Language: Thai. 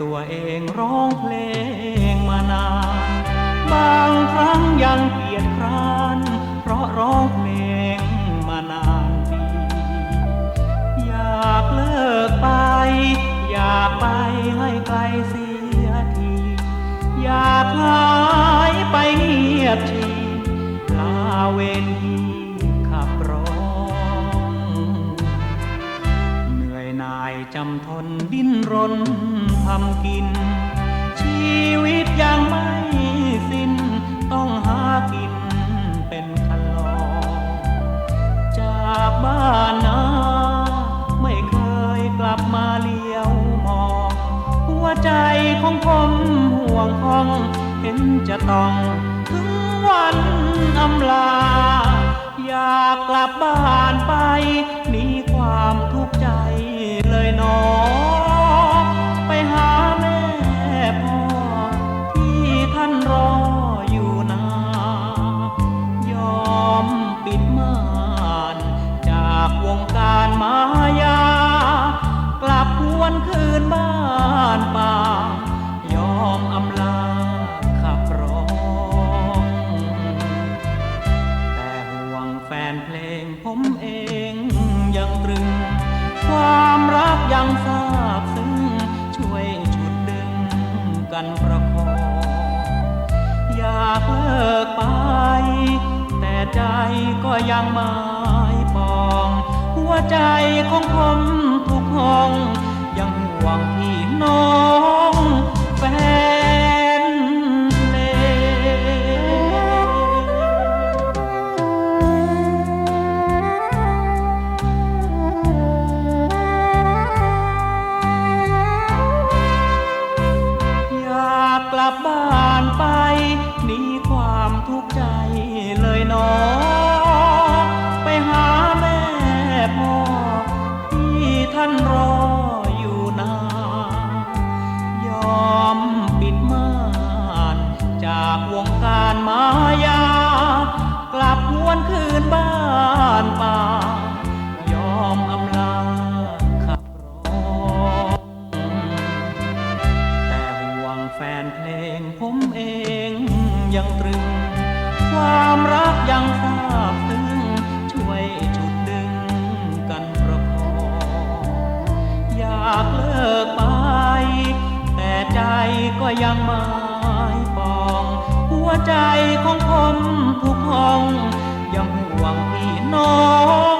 ตัวเองร้องเพลงมานาน บางครั้งยังเกียดคร้าน เพราะร้องเพลงมานานปีอยากเลิกไป อยากไป จำทนดิ้นรนทำกิน ชีวิตยังไม่สิ้น ต้องหากินเป็นคันลองจากบ้านนาไม่เคยกลับมาเลี้ยวมอง หัวใจของผมห่วงห้อง เห็นจะต้องถึงวันอำลา อยากกลับบ้านไป นเพลงผมเองยังตรึง ความรักยังซาบซึ้งช่วยฉุดดึงกันประคองอยากเลิกไป แต่ใจก็ยังหมายปอง หัวใจของผมทุกห้อง ยังห่วงพี่น้อง นรออยู่นายอมปิดม่านจากวงการมายา กลับหวนคืนบ้านป่ายอมอำลาขับร้องแต่ห่วงแฟนเพลงผมเองยังตรึง ความรักยังทราบซึ้งายปอง หัวใจของผมทุกห้องยังห่วงพี่น้อง